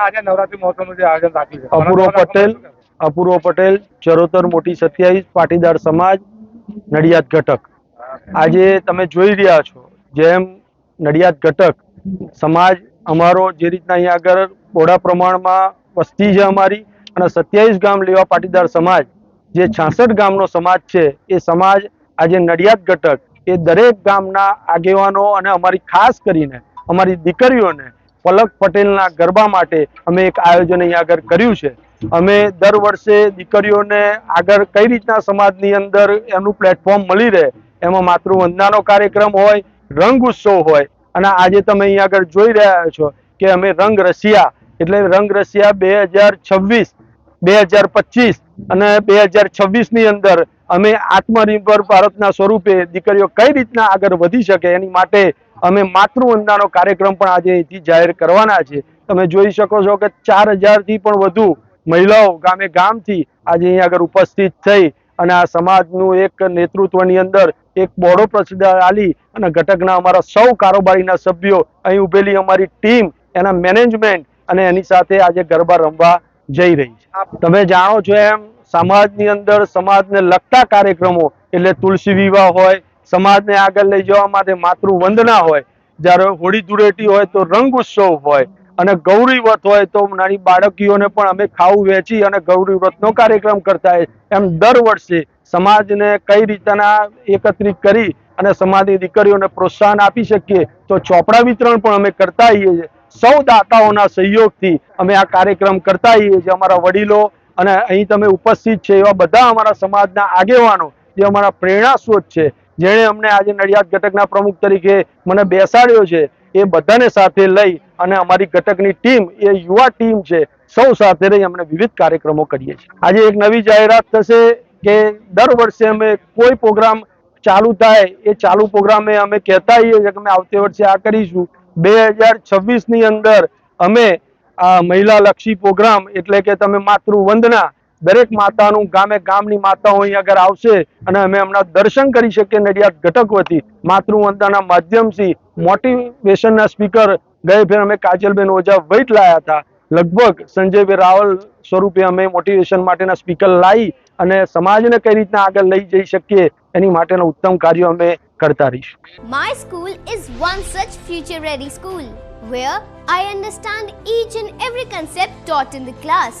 આજે નવરાત્રી મહોત્સવનું જે આયોજન રાખ્યું છે. અપૂર્વ પટેલ અપૂર્વ પટેલ ચરોતર મોટી સત્યાવીસ પાટીદાર સમાજ નડિયાદ ઘટક. આજે તમે જોઈ રહ્યા છો જેમ નડિયાદ ઘટક સમાજ અમારો જે રીતના અહીંયા આગળ બોડા પ્રમાણમાં વસ્તી છે અમારી અને સત્યાવીસ ગામ લેવા પાટીદાર સમાજ જે છાસઠ ગામનો સમાજ છે એ સમાજ આજે નડિયાદ ઘટક એ દરેક ગામના આગેવાનો અને અમારી ખાસ કરીને અમારી દીકરીઓને પલક પટેલના ગરબા માટે અમે એક આયોજન અહીંયા આગળ કર્યું છે. અમે દર વર્ષે દીકરીઓને આગળ કઈ રીતના સમાજની અંદર એમનું પ્લેટફોર્મ મળી રહે, એમાં માતૃવંદનાનો કાર્યક્રમ હોય, રંગ ઉત્સવ હોય, અને આજે તમે અહીંયા આગળ જોઈ રહ્યા છો કે અમે રંગ રસિયા, એટલે રંગ રસિયા બે હજાર છવ્વીસ, બે હજાર પચીસ અને બે હજાર છવ્વીસની અંદર અમે આત્મનિર્ભર ભારતના સ્વરૂપે દીકરીઓ કઈ રીતના આગળ વધી શકે એની માટે અમે માતૃવંદનાનો કાર્યક્રમ પણ આજે અહીંથી જાહેર કરવાના છે. તમે જોઈ શકો છો કે ચાર હજારથી પણ વધુ મહિલાઓ ગામે ગામથી આજે અહીં આગળ ઉપસ્થિત થઈ અને આ સમાજનું એક નેતૃત્વની અંદર એક બોડો પ્રસિદ્ધ આલી અને ઘટકના અમારા સૌ કારોબારીના સભ્યો અહીં ઉભેલી અમારી ટીમ એના મેનેજમેન્ટ અને એની સાથે આજે ગરબા રમવા જઈ રહી છે. તમે જાણો છો એમ સમાજની અંદર સમાજને લગતા કાર્યક્રમો એટલે તુલસી વિવાહ હોય સમાજને આગળ લઈ જવા માટે માતૃવંદના હોય, જ્યારે હોળી ધૂળેટી હોય તો રંગ ઉત્સવ હોય અને ગૌરી વ્રત હોય તો નાની બાળકીઓને પણ અમે ખાવું વેચી અને ગૌરી વ્રતનો કાર્યક્રમ કરતા એમ દર વર્ષે સમાજને કઈ રીતના એકત્રિત કરી અને સમાજની દીકરીઓને પ્રોત્સાહન આપી શકીએ, તો ચોપડા વિતરણ પણ અમે કરતા આવીએ છીએ. સૌ દાતાઓના સહયોગથી અમે આ કાર્યક્રમ કરતા આવીએ છીએ. અમારા વડીલો અને અહીં તમે ઉપસ્થિત છે એવા બધા અમારા સમાજના આગેવાનો જે અમારા પ્રેરણા સ્ત્રોત છે જેણે અમને આજે નડિયાદ ઘટકના પ્રમુખ તરીકે મને બેસાડ્યો છે, એ બધાને સાથે લઈ અને અમારી ઘટકની ટીમ, એ યુવા ટીમ છે, સૌ સાથે રહી અમને વિવિધ કાર્યક્રમો કરીએ છીએ. આજે એક નવી જાહેરાત થશે કે દર વર્ષે અમે કોઈ પ્રોગ્રામ ચાલુ થાય, એ ચાલુ પ્રોગ્રામે અમે કહેતા હોઈએ છીએ કે અમે આવતી વર્ષે આ કરીશું. બે હજાર છવ્વીસની અંદર અમે આ મહિલા લક્ષી પ્રોગ્રામ, એટલે કે તમે માતૃવંદના દરેક માતાનું ગામે ગામની માતાઓ અહીં આગળ આવશે અને અમે એમના દર્શન કરી શકીએ નડિયાદ ઘટક વતી, માતૃવંદનાના માધ્યમથી મોટિવેશનના સ્પીકર ગયે ફેર અમે કાજલબેન ઓઝા વૈટ લાયા હતા. લગભગ સંજયભાઈ રાવલ સ્વરૂપે અમે મોટિવેશન માટેના સ્પીકર લાવી અને સમાજને કઈ રીતના આગળ લઈ જઈ શકીએ એની માટેના ઉત્તમ કાર્યો અમે કરતા રહીશું. My school is one such future ready school where I understand each and every concept taught in the class.